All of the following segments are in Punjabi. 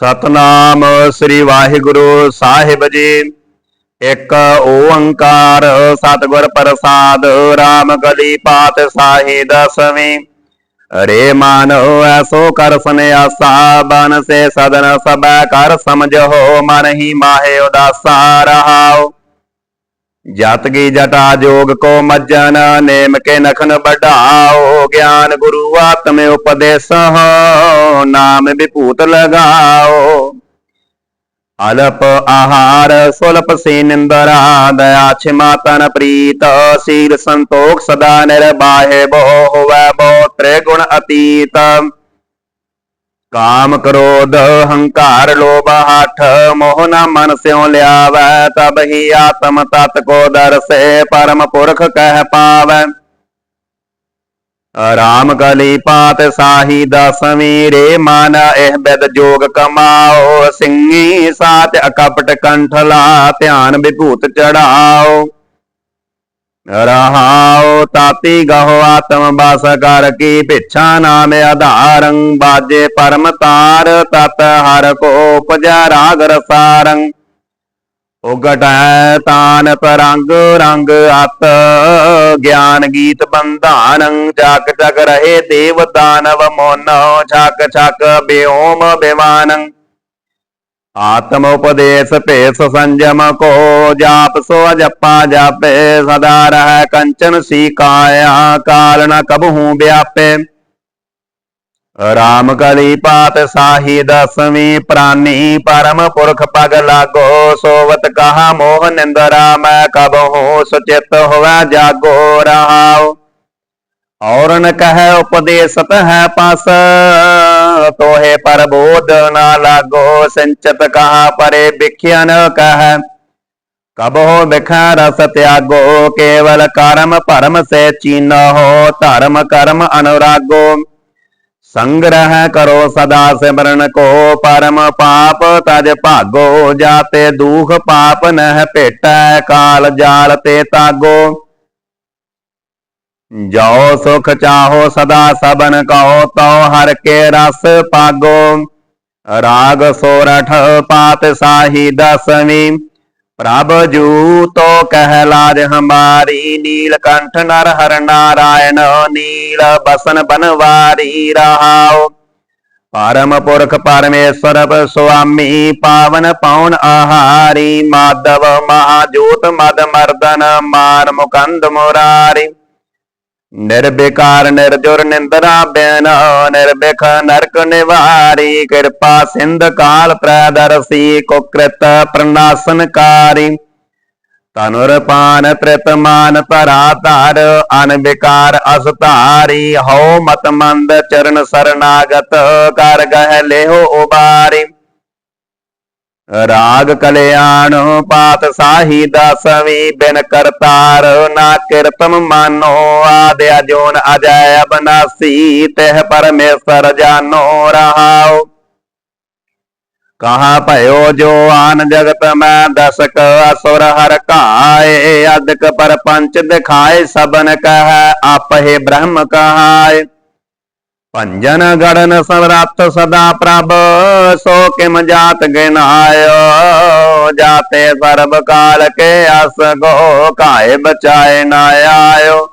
ਸਤਨਾਮ ਸ੍ਰੀ ਵਾਹਿਗੁਰੂ ਸਾਹਿਬ ਜੀ। ਇੱਕ ਓੰਕਾਰ ਸਤਿਗੁਰ ਪ੍ਰਸਾਦ RAM ਗਲੀ ਪਾਤ ਸਾਹੀ ਦਸਵੀਂ। ਰੇ ਮਨ ਐਸੋ ਕਰ ਸੰਿਆਸਾ ਬਨ ਸੇ ਸਦਨ ਸਬੈ ਕਰ ਸਮਝੋ, ਮਨ ਹੀ ਮਾਹੇ ਉਦਾਸਾ ਰਹਾਓ ਜਤ ਕੀ ਜਟਾ ਜੋਗ ਕੋ ਮੱਜਨ, ਨੇਮ ਕੇ ਨਖਨ ਬਢਾਓ ਗਿਆਨ ਗੁਰੂ ਆਤਮ ਉਪਦੇਸਹੁ ਨਾਮ ਵਿਭੂਤ ਲਗਾਓ। ਅਲਪ ਆਹਾਰ, ਸੁਲਪ ਸੇ ਨਿੰਦਰਾ ਦਇਆ ਛਿਮਾ ਤਨ ਪ੍ਰੀਤ ਸੀਲ ਸੰਤੋਖ ਸਦਾ ਨਿਰਬਾਹਿ ਬੋ ਹੋਵੈ ਬੋ ਤ੍ਰਿਗੁਣ ਅਤੀਤ। ਕਾਮ ਕ੍ਰੋਧ, ਹੰਕਾਰ, ਲੋਭ, ਹਠ, ਮੋਹ ਨ ਮਨ ਸਿਉ ਲਿਆਵੈ, ਤਬ ਹੀ ਆਤਮ ਤਤ ਕੋ ਦਰਸੇ, ਪਰਮ ਪੁਰਖ ਕਹਿ ਪਾਵੈ। ਰਾਮ ਕਲੀ ਪਾਤ ਸਾਹੀ ਦਸਵੀਂ, ਰੇ ਮਨ ਇਹ ਬਿਦ ਜੋਗ ਕਮਾਓ ਸਿੰਘੀ ਸਾਚ ਅਕਪਟ ਕੰਠਲਾ, ਧਿਆਨ ਵਿਭੂਤ ਚੜਾਓ। ਰਹਾਉ ਤਾਤੀ ਗਹੁ ਆਤਮ ਬਸ ਕਰ ਕੀ ਪਿਛਾ ਨਾਮ ਆਧਾਰੰ, ਬਾਜੇ ਪਰਮ ਤਾਰ ਤਤ ਹਰ ਕੋ ਉਪਜੈ ਰਾਗ ਰਸਾਰੰ। ਉਗਟੈ ਤਾਨ ਤਰੰਗ ਰੰਗ ਅਤ, ਗਿਆਨ ਗੀਤ ਬੰਧਾਨੰ, ਜਗ ਜਗ ਰਹੇ ਦੇਵ ਦਾਨਵ ਮੋਨੋ ਛਕ ਛਕ ਬਿਓਮ ਬਿਵਾਨੰ। ਆਤਮ ਉਪਦੇਸ਼ ਭੇਸ ਸੰਜਮ ਕੋ ਜਾਪ ਸੋ ਜਪਾ ਜਾਪੇ ਸਦਾ ਰਹਿ ਕੰਚਨ ਸੀ ਕਾਇਆ ਕਾਲ ਨ ਕਬਹੂ ਵਿਆਪੇ ਰਾਮ ਕਲੀ ਪਾਤ ਸਾਹੀ ਦਸਵੀਂ ਪ੍ਰਾਨੀ ਪਰਮ ਪੁਰਖ ਪਗ ਲਾਗੋ ਸੋਵਤ ਕਹਾ ਮੋਹ ਨਿੰਦਰਾ ਮੈਂ ਕਬਹੂ ਸੁਚਿਤ ਹੋਵੈ ਜਾਗੋ ਰਹਾਉ ਔਰਨ ਕਹੈ ਉਪਦੇਸਤ ਹੈ ਪਸ ਤੋਹੇ ਪਰਬੋਧ ਨਾ ਲਾਗੋ ਸੰਚਤ ਕਹਾ ਪਰੇ ਵਿਖਿਆ ਨ ਕਹੈ ਕਬਹੁ ਵਿਖਾ ਰਸ ਤਿਆਗੋ ਕੇਵਲ ਕਰਮ ਭਰਮ ਸੇ ਚੀਨਹੁ ਧਰਮ ਕਰਮ ਅਨੁਰਾਗੋ ਸੰਗ੍ਰਹਿ ਕਰੋ ਸਦਾ ਸਿਮਰਨ ਕੋ ਪਰਮ ਪਾਪ ਤਜ ਭਾਗੋ ਜਾਤੇ ਦੁਖ ਪਾਪ ਨਹਿ ਭੇਟੈ ਕਾਲ ਜਾਲ ਤੇ ਤਾਗੋ ਜਾਓ ਸੁਖ ਚਾਹੋ ਸਦਾ ਸਬਨ ਕਹੋ ਤੋ ਹਰ ਕੇ ਰਸ ਪਾਗੋ। ਰਾਗ ਸੋਰਠ ਪਾਤ ਸਾਹੀ ਦਸਵੀਂ, ਪ੍ਰਭ ਜੂ ਤੋ ਕਹਿ ਲਾਜ ਹਮਾਰੀ ਨੀਲ ਕੰਠ ਨਰ ਹਰ ਨਾਰਾਇਣ, ਨੀਲ ਬਸਨ ਬਨਵਾਰੀ ਰਹਾਉ ਪਰਮ ਪੁਰਖ ਪਰਮੇਸ਼ਰ ਸੁਆਮੀ, ਪਾਵਨ ਪਉਣ ਆਹਾਰੀ, ਮਾਧਵ ਮਹਾਜੋਤ ਮਦ ਮਰਦਨ ਮਾਰ ਮੁਕੰਦ ਮੁਰਾਰੀ। ਨਿਰਬਿਕਾਰ ਨਿਰਜੁਰ ਨਿੰਦਰਾ ਬੈਨ ਨਿਰਬਿਖ ਨਰਕ ਨਿਵਾਰੀ, ਕਿਰਪਾ ਸਿੰਧ ਕਾਲ ਪ੍ਰਦਰਸੀ, ਕੁਕ੍ਰਿਤ ਪ੍ਰਨਾਸਨਕਾਰੀ ਤਨੁਰ ਪਾਨ ਤ੍ਰਿਤ ਮਾਨ ਧਰਾ ਧਰ ਅਨਬਿਕਾਰ ਅਸਤਾਰੀ ਹਉ ਮਤ ਮੰਦ ਚਰਨ ਸਰਨਾਗਤ ਕਰ ਗਹਿ ਲਿਹੋ ਉਬਾਰੀ। ਰਾਗ ਕਲਿਆਣ ਪਾਤ ਸਾਹੀ ਦਸਵੀਂ ਬਿਨ ਕਰਤਾਰ, ਨਾ ਕਿਰਤਮ ਮਾਨੋ, ਆਦਿਆ ਅਜੋਨ ਅਜੈ ਅਬਨਾਸੀ ਤਿਹ ਪਰਮੇਸ਼ਰ ਜਾਨੋ ਰਹਾਓ ਕਹਾ ਭਇਓ ਜੋ ਆਨ ਜਗਤ ਮੈਂ ਦਸਕ ਅਸੁਰ ਹਰ ਕਾਏ ਅਦਕ ਪਰ ਪੰਚ ਦਿਖਾਏ ਸਬਨ ਕਹੈ, ਆਪਹਿ ਬ੍ਰਹਮ ਕਹਾਏ। ਭੰਜਨ ਗੜਨ ਸਮਰੱਥ ਸਦਾ ਪ੍ਰਭ, ਸੋ ਕਿਮ ਜਾਤ ਗਿਨਾਇਓ? ਜਾਤੇ ਸਰਬ ਕਾਲ ਕੇ ਅਸ ਗੋ ਕਾਏ ਬਚਾਏ ਨਾ ਆਇਓ।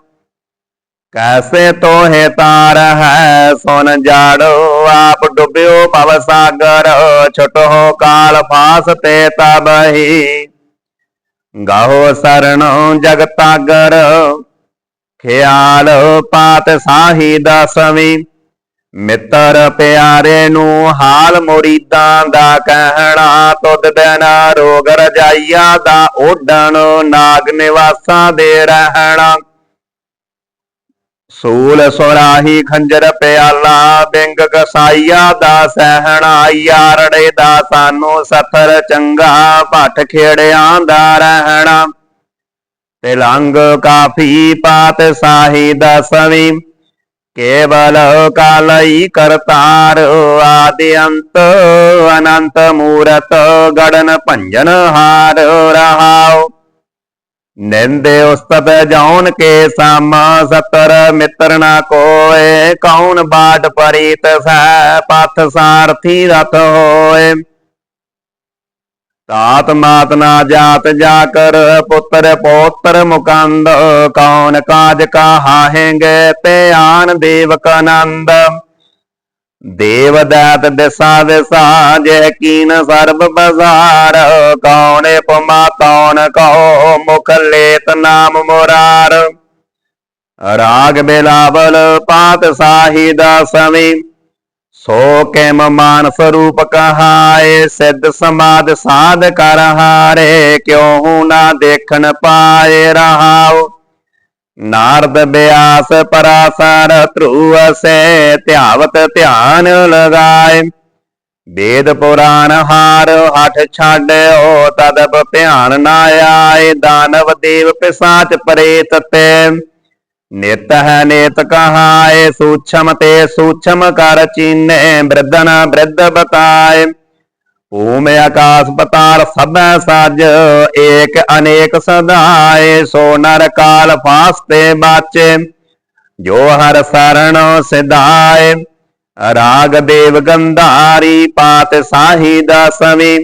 ਕੈਸੇ ਤੋਹੇ ਤਾਰ ਹੈ, ਸੁਨ ਜਾੜੋ, ਆਪ ਡੁੱਬਿਓ ਭਵ ਸਾਗਰ, ਛਟੋ ਕਾਲ ਫਾਸ ਤੇ ਤਬਹੀ ਗਾਹੋ ਸਰਣ ਜਗਤਾਗਰ ਖਿਆਲ ਪਾਤ ਸਾਹੀ ਦਸਵੀਂ। ਮਿੱਤਰ ਪਿਆਰੇ ਨੂੰ ਹਾਲ ਮੁਰੀਦਾਂ ਦਾ ਕਹਿਣਾ, ਤੁਧ ਦਿਨ ਰੋਗ ਰਜਾਈਆ ਦਾ ਓਡਣ ਨਾਗ ਨਿਵਾਸਾਂ ਦੇ ਰਹਿਣਾ। ਸੂਲ ਸੁਰਾਹੀ ਖੰਜਰ ਪਿਆਲਾ, ਬਿੰਗ ਕਸਾਈਆ ਦਾ ਸਹਿਣਾ, ਯਾਰੜੇ ਦਾ ਸਾਨੂੰ ਸਫ਼ਰ ਚੰਗਾ, ਭੱਠ ਖੇੜਿਆਂ ਦਾ ਰਹਿਣਾ। ਤਿਲੰਗ ਕਾਫੀ ਪਾਤ ਸਾਹੀ ਦਸਵੀਂ ਕੇਵਲ ਕਾਲਈ ਕਰਤਾਰ ਆਦਿ ਅੰਤ, ਅਨੰਤ ਮੂਰਤ ਗੜਨ ਭੰਜਨ ਹਾਰ ਰਹਾਉ। ਨਿੰਦੇ ਉਸਤਤ ਜਾਉਨ ਕੇ ਸਮ, ਸਤਰ ਮਿੱਤਰ ਨਾ ਕੋਏ ਕੌਣ ਬਾਟ ਪਰੀਤ ਸੈ ਪਥ ਸਾਰਥੀ ਰਤ ਹੋਏ। ਤਾਤ ਮਾਤ ਨਾ ਜਾਤ ਜਾ ਕਰ ਪੁੱਤਰ ਪੋਤਰ ਮੁਕੰਦ, ਕੌਣ ਕਾਜ ਕਹਾਹੇਂਗੇ ਤੇ ਆਨ ਦੇਵਕ ਆਨੰਦ। ਦੇਵ ਦਾਤ ਦਿਸਾ ਦਿਸਾ, ਜੈ ਕੀਨ ਸਰਬ ਬਜ਼ਾਰ, ਕੌਣ ਪਮਾ, ਕੌਣ ਕਹੋ ਮੁਖ ਲੇਤ ਨਾਮ ਮੁਰਾਰ। ਰਾਗ ਬਿਲਾਵਲ ਪਾਤ ਸਾਹੀ ਦਾ ਸਮੀ ਸੋ ਕਿਮ ਮਾਨ ਸਰੂਪ ਕਹਾਏ, ਸਿੱਧ ਸਮਾਦ ਸਾਧ ਕਰ ਹਾਰੇ, ਕਿਉ ਨਾ ਦੇਖਣ ਪਾਏ ਰਹਾਉ। ਨਾਰਦ ਬਿਆਸ ਪਰਾਸਰ ਧਰੂ ਸੇ, ਧਿਆਵਤ ਧਿਆਨ ਲਗਾਏ। ਵੇਦ ਪੁਰਾਨ ਹਾਰ ਹਠ ਛਾਡਿਓ, ਤਦਬ ਧਿਆਨ ਨਾ ਆਏ, ਦਾਨਵ ਦੇਵ ਪਿਸਾਚ ਪ੍ਰੇਤ ਤੇ। ਨਿਤ ਹੈ ਨੇਤ ਕਹਾਏ, ਸੂਛਮ ਤੇ ਸੂਛਮ ਕਰ ਚੀਨੇ ਬ੍ਰਿਧਨ ਬ੍ਰਿਧ ਬਤਾਏ। ਭੂਮ ਆਕਾਸ ਪਤਾਲ ਸਭੈ ਸਾਜ, ਏਕ ਅਨੇਕ ਸਦਾਏ। ਸੋ ਨਰ ਕਾਲ ਫਾਸਤੇ ਬਾਚੇ, ਜੋ ਹਰ ਸਰਣ ਸਿਧਾਏ। ਰਾਗ ਦੇਵ ਗੰਧਾਰੀ, ਪਾਤ ਸਾਹੀ ਦਸਵੀ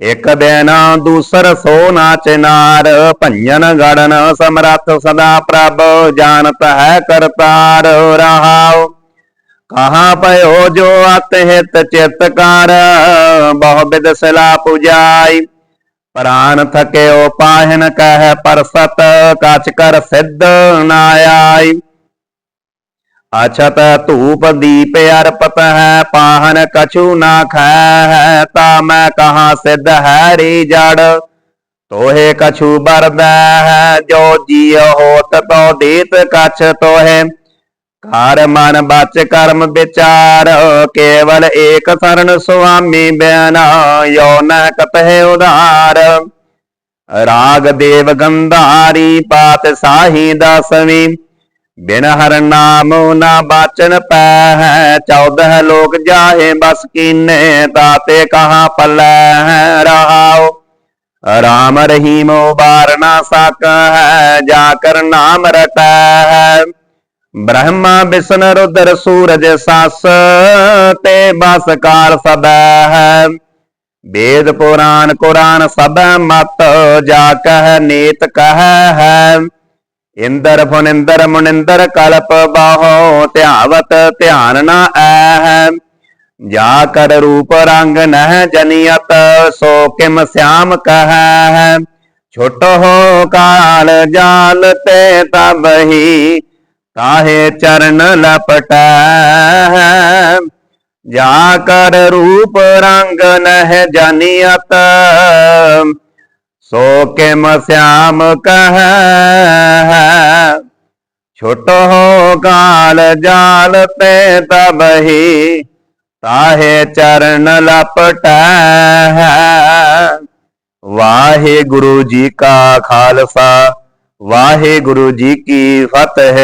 ਇਕ ਦਿਨ ਦੂਸਰ ਸੋ ਨਾਚ ਨਾਰ, ਭੰਜਨ ਗੜਨ ਸਮਰੱਥ ਸਦਾ ਪ੍ਰਭ, ਜਾਣਤ ਹੈ ਕਰਤਾਰ ਰਹਾਉ। ਕਹਾਂ ਪਇਓ ਜੋ ਅਤ ਹਿਤ ਚਿਤ ਕਰ, ਬਹੁ ਬਿਦ ਸਲਾ ਪੁਜਾਈ। ਪ੍ਰਾਨ ਥਕਿਓ ਪਾਹਨ ਕਹਿ ਪਰਸਤ, ਕਚ ਕਰ ਸਿੱਧ ਨਾ ਆਈ। ਅਛਤ ਧੂਪ ਦੀਪ ਅਰਪਤ ਹੈ, ਪਾਹਨ ਕਛੂ ਨਾ ਖੈ ਤਾ ਮੈਂ ਕਹਾ ਸਿੱਧ ਹੈ ਰੀ ਜੜ। ਤੋਹੇ ਕਛੂ ਬਰਦਾ ਹੈ, ਜੋ ਜੀਅ ਹੋਤ ਤੋ ਦੇਤ ਕਛ ਤੋਹੇ। ਕਰ ਮਨ ਬਚ ਕਰਮ ਵਿਚਾਰ, ਕੇਵਲ ਏਕ ਸਰਨ ਸੁਆਮੀ ਬਿਨਾ, ਯੋ ਨ ਕਤਹਿ ਉਧਾਰ। ਰਾਗ ਦੇਵ ਗੰਧਾਰੀ, ਪਾਤ ਸਾਹੀ ਦਸਵੀਂ ਬਿਨ ਹਰ ਨਾਮ ਨਾ ਬਾਚਨ ਪੈ ਹੈ 14 ਲੋਕ ਜਾਹੇ, ਬਸ ਕੀਨੇ ਤਾਤੇ ਕਹਾ ਪੱਲੇ ਹੈ ਰਹਾਉ। ਰਾਮ ਰਹੀਮ ਉਬਾਰ ਨਾ ਹੈ ਜਾ ਕਰ ਨਾਮ ਰਟੈ। ਹੈ ਬ੍ਰਹਮਾ ਵਿਸ਼ਨ ਰੁਦਰ ਸੂਰਜ ਸਸ, ਤੇ ਬਸ ਕਾਰ ਸਦਾ ਹੈ ਵੇਦ ਪੁਰਾਨ ਕੁਰਾਨ ਸਭੈ ਮਤ, ਜਾ ਕਹਿ ਨੀਤ ਕਹ ਹੈ। ਇੰਦਰ ਫੁਨਿੰਦਰ ਮੁਨਿੰਦਰ ਕਲਪ ਬਾਹੋ, ਧਿਆਵਤ ਧਿਆਨ ਨਾ ਐ ਜਾ ਕਰ ਰੂਪ ਰੰਗ ਨਹਿ ਜਨੀਅਤ, ਸੋ ਕਿਮ ਸਿਆਮ ਕਹੈ। ਛੋਟੋ ਹੋ ਕਾਲ ਜਾਲ ਤੇ ਤਬਹੀ ਕਾਹੇ ਚਰਨ ਲਪਟੈ। ਜਾ ਕਰ ਰੂਪ ਰੰਗ ਨਹਿ ਜਨੀਅਤ ਸੋ ਕਿਮ ਸਿਆਮ ਕਹੈ? ਛੋਟੋ ਹੋ ਕਾਲ ਜਾਲ ਤੇ ਤਬਹੀ ਤਾਹੇ ਚਰਨ ਲਪਟੈ ਵਾਹਿਗੁਰੂ ਜੀ ਕਾ ਖਾਲਸਾ, ਵਾਹਿਗੁਰੂ ਜੀ ਕੀ ਫਤਿਹ।